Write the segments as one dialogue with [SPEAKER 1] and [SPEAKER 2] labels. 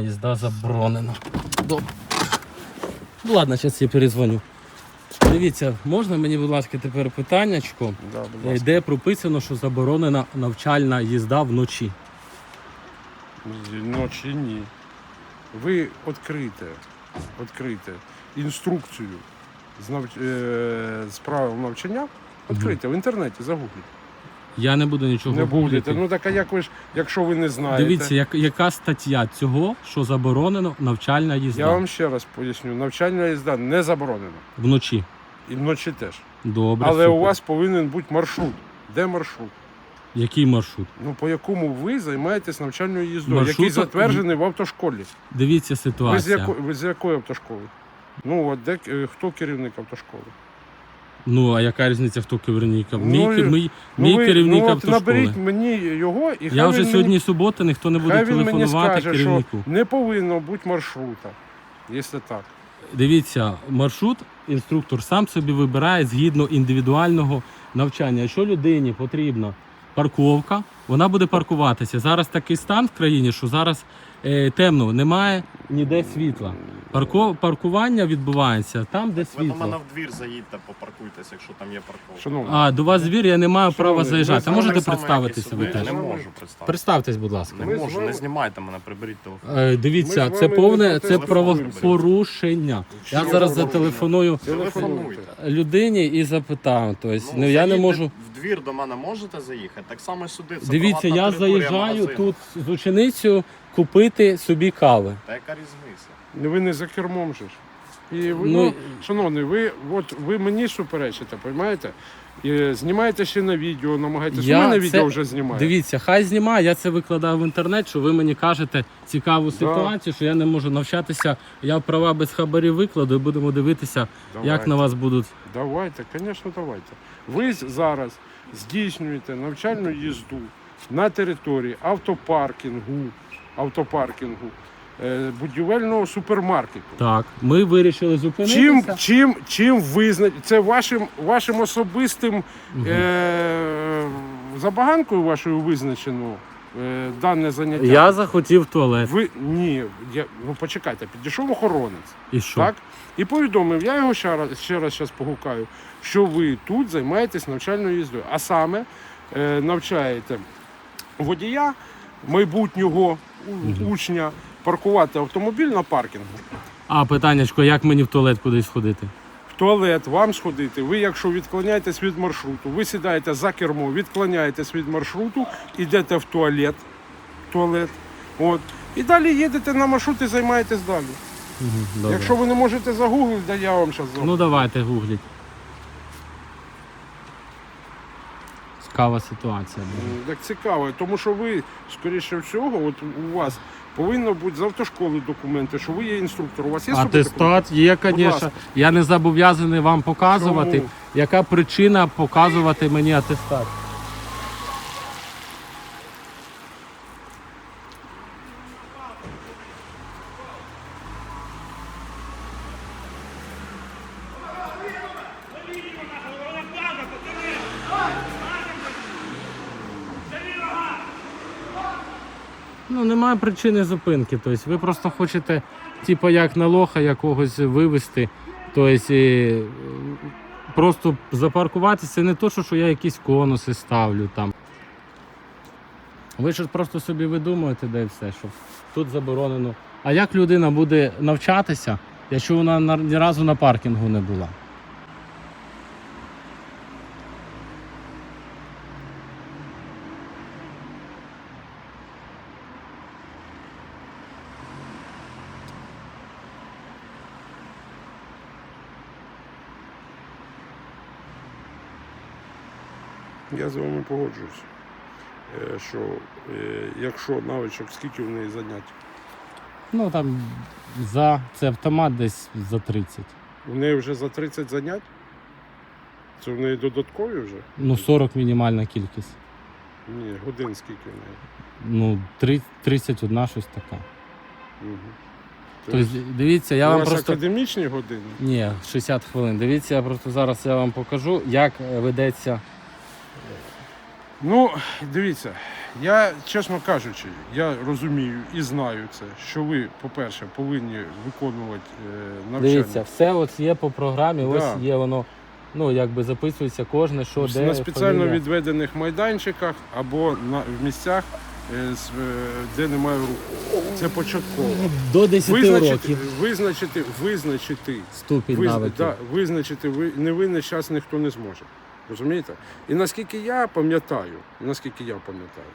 [SPEAKER 1] Їзда заборонена. Добре. Ну ладно, зараз я перезвоню. Дивіться, можна мені, будь ласка, тепер питаннячко,
[SPEAKER 2] Да, будь
[SPEAKER 1] е,
[SPEAKER 2] ласка.
[SPEAKER 1] де прописано, що заборонена навчальна їзда вночі.
[SPEAKER 2] Ночі ні. Ви відкрите, відкрите інструкцію з, нав... е, з правил навчання. Відкрите в інтернеті, загугліть.
[SPEAKER 1] Я не буду нічого
[SPEAKER 2] Не будете. Ну так а як ви ж, якщо ви не знаєте.
[SPEAKER 1] Дивіться, як, яка стаття цього, що заборонено навчальна їзда
[SPEAKER 2] Я вам ще раз поясню, навчальна їзда не заборонена.
[SPEAKER 1] вночі.
[SPEAKER 2] І вночі теж.
[SPEAKER 1] Добре.
[SPEAKER 2] Але
[SPEAKER 1] супер.
[SPEAKER 2] у вас повинен бути маршрут. Де маршрут?
[SPEAKER 1] Який маршрут?
[SPEAKER 2] Ну по якому ви займаєтесь навчальною їздою,
[SPEAKER 1] Маршрут-
[SPEAKER 2] який затверджений в автошколі.
[SPEAKER 1] Дивіться
[SPEAKER 2] Ви з,
[SPEAKER 1] ситуація.
[SPEAKER 2] ви з якої автошколи? Ну от де е, хто керівник автошколи?
[SPEAKER 1] Ну, а яка різниця, хто керівник?
[SPEAKER 2] Ну,
[SPEAKER 1] Мій,
[SPEAKER 2] і-
[SPEAKER 1] мій,
[SPEAKER 2] Ну,
[SPEAKER 1] мій
[SPEAKER 2] ви-
[SPEAKER 1] керівник
[SPEAKER 2] ну, от
[SPEAKER 1] автошколи.
[SPEAKER 2] наберіть мені його і хай
[SPEAKER 1] Я вже
[SPEAKER 2] він
[SPEAKER 1] сьогодні
[SPEAKER 2] мені,
[SPEAKER 1] субота, ніхто не буде
[SPEAKER 2] хай він мені
[SPEAKER 1] телефонувати
[SPEAKER 2] скаже,
[SPEAKER 1] керівнику.
[SPEAKER 2] що не повинно бути маршрута, якщо так.
[SPEAKER 1] Дивіться, маршрут інструктор сам собі вибирає згідно індивідуального навчання. Якщо людині потрібна парковка, вона буде паркуватися. Зараз такий стан в країні, що зараз темно, немає ніде світла. Парко, паркування відбувається там, де
[SPEAKER 3] Ви до мене в двір заїдьте, попаркуйтесь, якщо там є парковка.
[SPEAKER 2] Шановний,
[SPEAKER 1] А до вас звір, я не маю права заїжджати. А можете представитися ви теж?
[SPEAKER 3] Не можу представитися.
[SPEAKER 1] Представтесь, будь ласка.
[SPEAKER 3] Не
[SPEAKER 2] Ми з
[SPEAKER 3] можу,
[SPEAKER 2] вами-
[SPEAKER 3] не знімайте мене, приберіть телефон.
[SPEAKER 1] Е, Дивіться,
[SPEAKER 2] Ми з
[SPEAKER 1] це
[SPEAKER 2] вами
[SPEAKER 1] повне це
[SPEAKER 2] телефонуємо.
[SPEAKER 1] правопорушення. Я зараз зателефоную
[SPEAKER 3] Телефонуйте.
[SPEAKER 1] людині і запитаю. Тобто,
[SPEAKER 3] Ну,
[SPEAKER 1] ну, я не
[SPEAKER 3] заїдьте
[SPEAKER 1] можу.
[SPEAKER 3] В двір до мене можете заїхати, так само сюди. Це
[SPEAKER 1] Дивіться,
[SPEAKER 3] приватна
[SPEAKER 1] я
[SPEAKER 3] територія
[SPEAKER 1] заїжджаю
[SPEAKER 3] магазину.
[SPEAKER 1] тут з ученицею купити собі кави.
[SPEAKER 3] Та яка різниця?
[SPEAKER 2] Ну, ви не за кермом же ж. І ви,
[SPEAKER 1] Ну,
[SPEAKER 2] ну, шановний, ви, от, ви мені суперечите, розумієте? І знімаєте ще на відео, намагаєтесь.
[SPEAKER 1] Я
[SPEAKER 2] У мене
[SPEAKER 1] це-
[SPEAKER 2] відео вже знімає.
[SPEAKER 1] Дивіться, хай знімає, я це викладаю в інтернет, що ви мені кажете цікаву ситуацію, що я не можу навчатися. Я права без хабарів викладу і будемо дивитися, як
[SPEAKER 2] Давайте.
[SPEAKER 1] на вас будуть.
[SPEAKER 2] Давайте, звісно, давайте. Ви з- зараз здійснюєте навчальну їзду на території автопаркінгу, автопаркінгу, е, будівельного супермаркету.
[SPEAKER 1] Так, ми вирішили
[SPEAKER 2] Чим,
[SPEAKER 1] зупинитися.
[SPEAKER 2] чим, чим визна... Це вашим, вашим особистим е... забаганкою вашою визначено е... дане заняття?
[SPEAKER 1] Я захотів в туалет.
[SPEAKER 2] Ви ні, я... ну почекайте, підійшов охоронець.
[SPEAKER 1] І що?
[SPEAKER 2] Так? І повідомив, я його ще раз ще раз щас погукаю, що ви тут займаєтесь навчальною їздою. А саме е, навчаєте водія, майбутнього учня, паркувати автомобіль на паркінгу.
[SPEAKER 1] А питаннячко, як мені в туалет кудись ходити?
[SPEAKER 2] В туалет вам сходити. Ви, якщо відклоняєтесь від маршруту, ви сідаєте за кермо, відклоняєтесь від маршруту, йдете в туалет. туалет от, і далі їдете на маршрут і займаєтесь далі.
[SPEAKER 1] Мгм, Добре.
[SPEAKER 2] Якщо ви не можете загуглити, да я вам зараз
[SPEAKER 1] Ну давайте гугліть. Цікава ситуація. буде.
[SPEAKER 2] Так цікаво, тому що ви, скоріше всього, от у вас повинно бути з автошколи документи, що ви є інструктор. У вас є з собою документи?
[SPEAKER 1] Атестат є,
[SPEAKER 2] Будь
[SPEAKER 1] звісно. Я не зобов'язаний вам показувати.
[SPEAKER 2] Чому?
[SPEAKER 1] Яка причина показувати мені атестат? Ну, причини зупинки. Тобто ви просто хочете, типу, як на лоха якогось вивезти. Тобто, е, просто запаркуватися не то, що я якісь конуси ставлю там. Ви ж просто собі видумуєте, де все, що тут заборонено. А як людина буде навчатися, якщо вона ні разу на паркінгу не була?
[SPEAKER 2] Я з вами погоджуюсь. Е, Що е, якщо навичок, скільки в неї занять?
[SPEAKER 1] Ну там за це автомат десь за 30.
[SPEAKER 2] У неї вже за 30 занять? Це в неї додаткові вже?
[SPEAKER 1] Ну, 40 мінімальна кількість.
[SPEAKER 2] Ні, годин скільки в неї.
[SPEAKER 1] Ну, три- 31 щось така.
[SPEAKER 2] Угу.
[SPEAKER 1] Тобто, дивіться, я
[SPEAKER 2] у
[SPEAKER 1] вам
[SPEAKER 2] вас
[SPEAKER 1] просто.
[SPEAKER 2] академічні години?
[SPEAKER 1] Ні, 60 хвилин. Дивіться, я просто зараз я вам покажу, як е, ведеться.
[SPEAKER 2] Ну, дивіться, я, чесно кажучи, я розумію і знаю це, що ви, по-перше, повинні виконувати е, навчання.
[SPEAKER 1] Дивіться, все от є по програмі,
[SPEAKER 2] Да.
[SPEAKER 1] ось є воно. Ну, якби записується кожне, що де.
[SPEAKER 2] на спеціально
[SPEAKER 1] фамілія.
[SPEAKER 2] відведених майданчиках або на, в місцях, е, з- е, де немає руху. Це початково.
[SPEAKER 1] До 10
[SPEAKER 2] Визначити,
[SPEAKER 1] років
[SPEAKER 2] визначити, визначити,
[SPEAKER 1] ступінь
[SPEAKER 2] виз,
[SPEAKER 1] навиків.
[SPEAKER 2] да, визначити ви, невинний час ніхто не зможе. Розумієте? І наскільки я пам'ятаю, наскільки я пам'ятаю,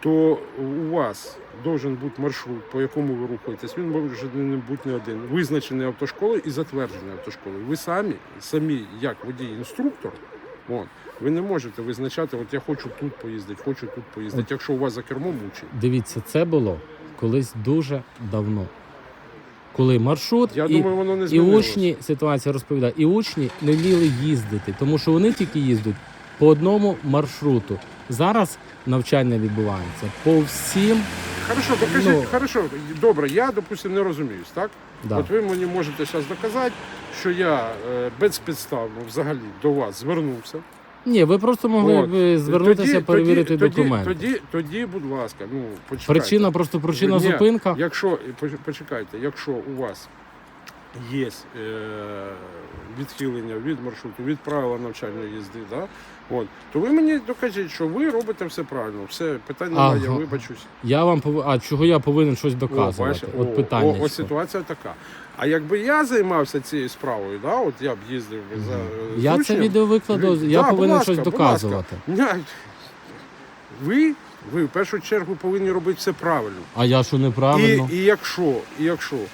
[SPEAKER 2] то у вас должен бути маршрут, по якому ви рухаєтесь. Він може не бути не один. Визначений автошколою і затверджений автошколою. Ви самі, самі, як водій-інструктор, ви не можете визначати, от я хочу тут поїздити, хочу тут поїздити, якщо у вас за кермом учить.
[SPEAKER 1] Дивіться, це було колись дуже давно. Коли маршрут
[SPEAKER 2] Я
[SPEAKER 1] і,
[SPEAKER 2] думаю, воно не
[SPEAKER 1] і учні, ситуація розповідає, і учні не вміли їздити, тому що вони тільки їздять по одному маршруту. Зараз навчання відбувається по всім.
[SPEAKER 2] Хорошо, докажіть,
[SPEAKER 1] Ну.
[SPEAKER 2] хорошо, добре, я, допустим, не розуміюсь, так?
[SPEAKER 1] Да.
[SPEAKER 2] От ви мені можете зараз доказати, що я е, безпідставно взагалі до вас звернувся.
[SPEAKER 1] Ні, ви просто могли
[SPEAKER 2] От.
[SPEAKER 1] б звернутися, перевірити
[SPEAKER 2] тоді,
[SPEAKER 1] документи.
[SPEAKER 2] Тоді, тоді, будь ласка, ну почекайте.
[SPEAKER 1] Причина, просто причина
[SPEAKER 2] Ні,
[SPEAKER 1] зупинка.
[SPEAKER 2] Якщо поч- почекайте, якщо у вас є е, відхилення від маршруту, від правила навчальної їзди, да, от, то ви мені докажіть, що ви робите все правильно. Все, питань немає, я вибачусь.
[SPEAKER 1] Я вам пов... А чого я повинен щось доказувати?
[SPEAKER 2] бачите,
[SPEAKER 1] От
[SPEAKER 2] о,
[SPEAKER 1] питання.
[SPEAKER 2] О, ось ситуація така. А якби я займався цією справою, да, от я б їздив би за е,
[SPEAKER 1] Я
[SPEAKER 2] з
[SPEAKER 1] це відео викладу,
[SPEAKER 2] ви-
[SPEAKER 1] я
[SPEAKER 2] Да,
[SPEAKER 1] повинен
[SPEAKER 2] ласка,
[SPEAKER 1] щось доказувати.
[SPEAKER 2] Ви, ви в першу чергу повинні робити все правильно.
[SPEAKER 1] А я що неправильно?
[SPEAKER 2] І, і якщо, і якщо е,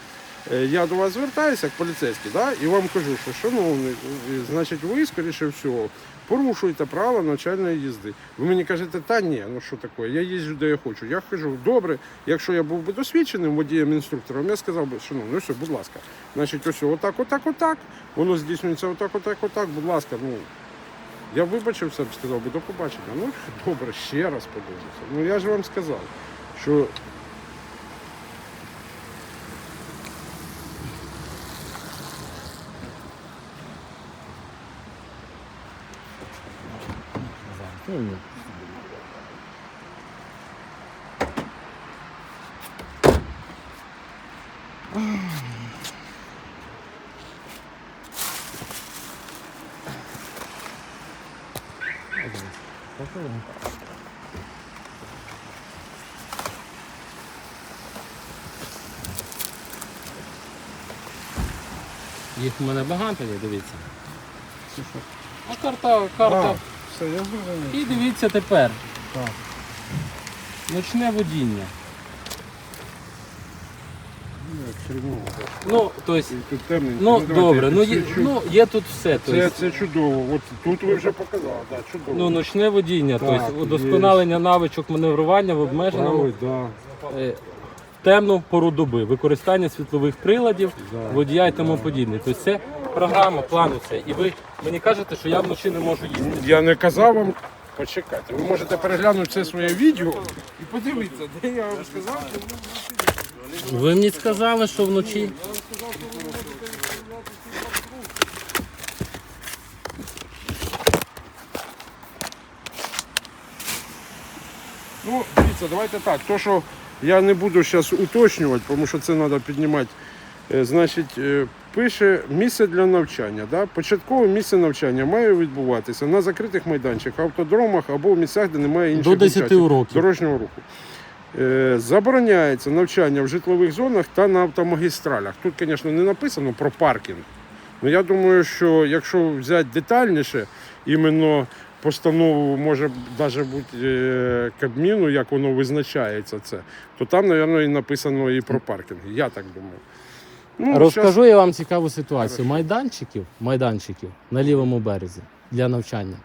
[SPEAKER 2] я до вас звертаюся як поліцейський, да, і вам кажу, що шановний, е, значить, ви, скоріше всього, порушуєте правила навчальної їзди. Ви мені кажете, та ні, ну що таке, я їжджу, де я хочу. Я кажу, добре, якщо я був би досвідченим водієм-інструктором, я сказав би, шановний, ну все, будь ласка, значить, ось отак, отак, отак, воно здійснюється отак, отак, отак, будь ласка, ну. Я вибачився сказав би, до побачення. Ну, добре, ще раз подивимося. Ну я ж вам сказав, що
[SPEAKER 1] Ну, ні. Їх у мене багато є, дивіться. А карта, карта.
[SPEAKER 2] Все, я зрозумів.
[SPEAKER 1] І дивіться тепер.
[SPEAKER 2] Так.
[SPEAKER 1] Ночне водіння. Ну,
[SPEAKER 2] Тут темненько.
[SPEAKER 1] ну
[SPEAKER 2] давайте
[SPEAKER 1] добре,
[SPEAKER 2] я
[SPEAKER 1] ну є,
[SPEAKER 2] підсвічу.
[SPEAKER 1] ну є тут все.
[SPEAKER 2] це,
[SPEAKER 1] Тобто,
[SPEAKER 2] це чудово. От тут ви вже показали, так, чудово.
[SPEAKER 1] ну, ночне водіння,
[SPEAKER 2] Так,
[SPEAKER 1] тобто удосконалення навичок маневрування в обмеженому
[SPEAKER 2] Правий, да.
[SPEAKER 1] е, в темну пору доби, використання світлових приладів, водія і тому подібне. Тобто це програма, план усе. І ви мені кажете, що я вночі не можу їздити.
[SPEAKER 2] Я не казав вам. Почекайте, ви можете переглянути це своє відео і подивитися, де я вам сказав, що
[SPEAKER 1] Ви мені сказали, що вночі.
[SPEAKER 2] Ну, дивіться, давайте так. То, що я не буду зараз уточнювати, тому що це треба піднімати. Е, Значить, е, пише місце для навчання. Да? Початкове місце навчання має відбуватися на закритих майданчиках, автодромах або в місцях, де немає інших
[SPEAKER 1] До 10
[SPEAKER 2] учасників
[SPEAKER 1] уроків.
[SPEAKER 2] дорожнього руху. Е, Забороняється навчання в житлових зонах та на автомагістралях. Тут, звісно, не написано про паркінг. Ну, я думаю, що якщо взяти детальніше, іменно постанову може навіть бути е, Кабміну, як воно визначається це, то там, мабуть, і написано і про паркінг. Я так думаю. Ну,
[SPEAKER 1] Розкажу я вам цікаву ситуацію. Майданчиків, майданчиків на лівому березі для навчання.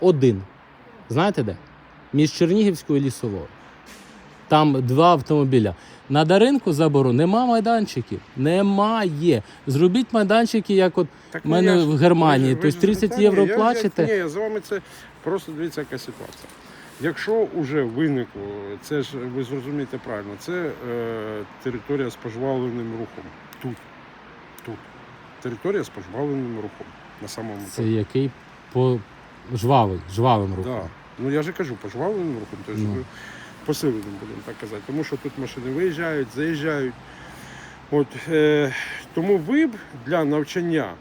[SPEAKER 1] Один. Знаєте де? Між Чернігівською і лісовою. Там два автомобіля. На Даринку забору нема майданчиків. Немає. Зробіть майданчики, як от
[SPEAKER 2] Так,
[SPEAKER 1] в мене
[SPEAKER 2] я
[SPEAKER 1] в Германії.
[SPEAKER 2] ви ви
[SPEAKER 1] Тобто 30
[SPEAKER 2] та
[SPEAKER 1] євро
[SPEAKER 2] я- я-
[SPEAKER 1] плачете.
[SPEAKER 2] Ні, я з вами це просто дивіться, яка ситуація. Якщо вже виникло, це ж ви зрозумієте правильно, це е, територія з пожвавленим рухом. Тут. Тут. Територія з пожвавленим рухом. На самому
[SPEAKER 1] Це який по жвавий, жвавим рухом.
[SPEAKER 2] Да. Ну я же кажу, пожвавленим рухом, тобто
[SPEAKER 1] Ну.
[SPEAKER 2] посиленим будемо так казати. Тому що тут машини виїжджають, заїжджають. От, е, тому ви б для навчання,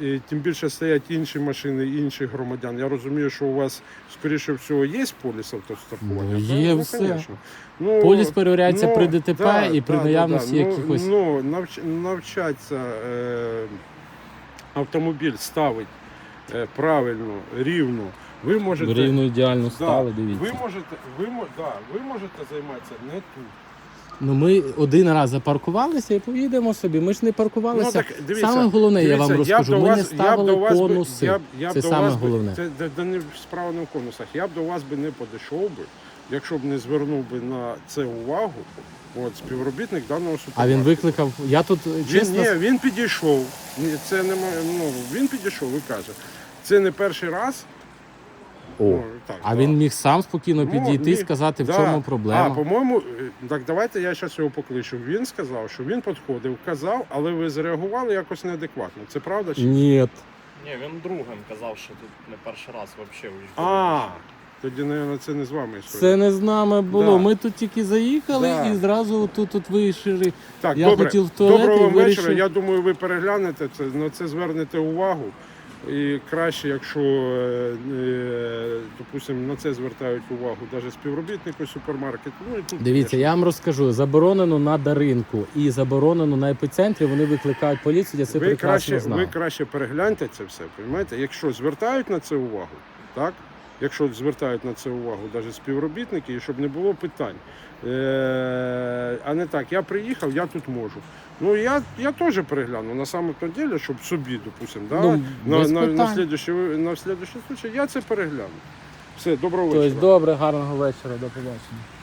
[SPEAKER 2] і тим більше стоять інші машини інших громадян. Я розумію, що у вас, скоріше всього, є поліс автострахування.
[SPEAKER 1] Ну, є
[SPEAKER 2] ну,
[SPEAKER 1] все.
[SPEAKER 2] конечно. Ну,
[SPEAKER 1] Поліс перевіряється
[SPEAKER 2] ну,
[SPEAKER 1] при ДТП
[SPEAKER 2] да,
[SPEAKER 1] і при
[SPEAKER 2] да,
[SPEAKER 1] наявності
[SPEAKER 2] да, да.
[SPEAKER 1] якихось.
[SPEAKER 2] Ну, ну навч, навчатися е, автомобіль ставить е, правильно, рівно. Ви можете
[SPEAKER 1] Рівно ідеально
[SPEAKER 2] Да,
[SPEAKER 1] стали,
[SPEAKER 2] ви
[SPEAKER 1] дивіться.
[SPEAKER 2] можете, ви, да, ви можете займатися не тут.
[SPEAKER 1] Ну ми один раз запаркувалися і поїдемо собі. Ми ж не паркувалися.
[SPEAKER 2] Ну, так, дивіться,
[SPEAKER 1] саме головне, я вам розкажу.
[SPEAKER 2] до
[SPEAKER 1] Ми
[SPEAKER 2] вас-
[SPEAKER 1] не
[SPEAKER 2] я
[SPEAKER 1] ставили
[SPEAKER 2] до вас би-
[SPEAKER 1] конуси.
[SPEAKER 2] я я
[SPEAKER 1] Це саме
[SPEAKER 2] вас би-
[SPEAKER 1] головне.
[SPEAKER 2] Це де- де не справа не в конусах. Я б до вас би не підійшов би, якщо б не звернув би на це увагу. От співробітник даного
[SPEAKER 1] А він викликав. Я тут чесно.
[SPEAKER 2] Він, ні, він підійшов. Це не мо- ну, він підійшов і каже. Це не перший раз.
[SPEAKER 1] О,
[SPEAKER 2] Ну, так,
[SPEAKER 1] а
[SPEAKER 2] да.
[SPEAKER 1] він міг сам спокійно
[SPEAKER 2] Ну,
[SPEAKER 1] підійти і сказати, в
[SPEAKER 2] Да.
[SPEAKER 1] чому
[SPEAKER 2] А,
[SPEAKER 1] проблема.
[SPEAKER 2] по-моєму, е, так давайте я зараз його покличу. Він сказав, що він підходив, казав, але ви зреагували якось неадекватно. Це правда чи ні?
[SPEAKER 1] Ні.
[SPEAKER 3] Він другим казав, що тут не перший раз взагалі
[SPEAKER 2] А, тоді, мабуть, це не з вами історія.
[SPEAKER 1] Це не з нами було.
[SPEAKER 2] Да.
[SPEAKER 1] Ми тут тільки заїхали
[SPEAKER 2] Да.
[SPEAKER 1] і зразу тут, тут вийшли.
[SPEAKER 2] Так,
[SPEAKER 1] Я
[SPEAKER 2] добре.
[SPEAKER 1] хотів в туалет
[SPEAKER 2] Доброго
[SPEAKER 1] і
[SPEAKER 2] вечора.
[SPEAKER 1] вирішив-
[SPEAKER 2] Я думаю, ви переглянете це, на це звернете увагу. І краще, якщо, е, е, допустимо, на це звертають увагу навіть співробітники супермаркету. Ну, і тут,
[SPEAKER 1] Дивіться, я вам розкажу. Заборонено на даринку і заборонено на епіцентрі. Вони викликають поліцію, я це
[SPEAKER 2] ви
[SPEAKER 1] прекрасно
[SPEAKER 2] краще, ви краще перегляньте це все, розумієте? Якщо звертають на це увагу, так? Якщо звертають на це увагу навіть співробітники, і щоб не було питань. Е- а не так, я приїхав, я тут можу. Ну я, я теж перегляну на самом то ділі, щоб собі, допустимо, да?
[SPEAKER 1] Ну,
[SPEAKER 2] на, на, на, слідуючий, на случай я це перегляну. Все, доброго
[SPEAKER 1] Тобто,
[SPEAKER 2] вечора.
[SPEAKER 1] добре, гарного вечора, до побачення.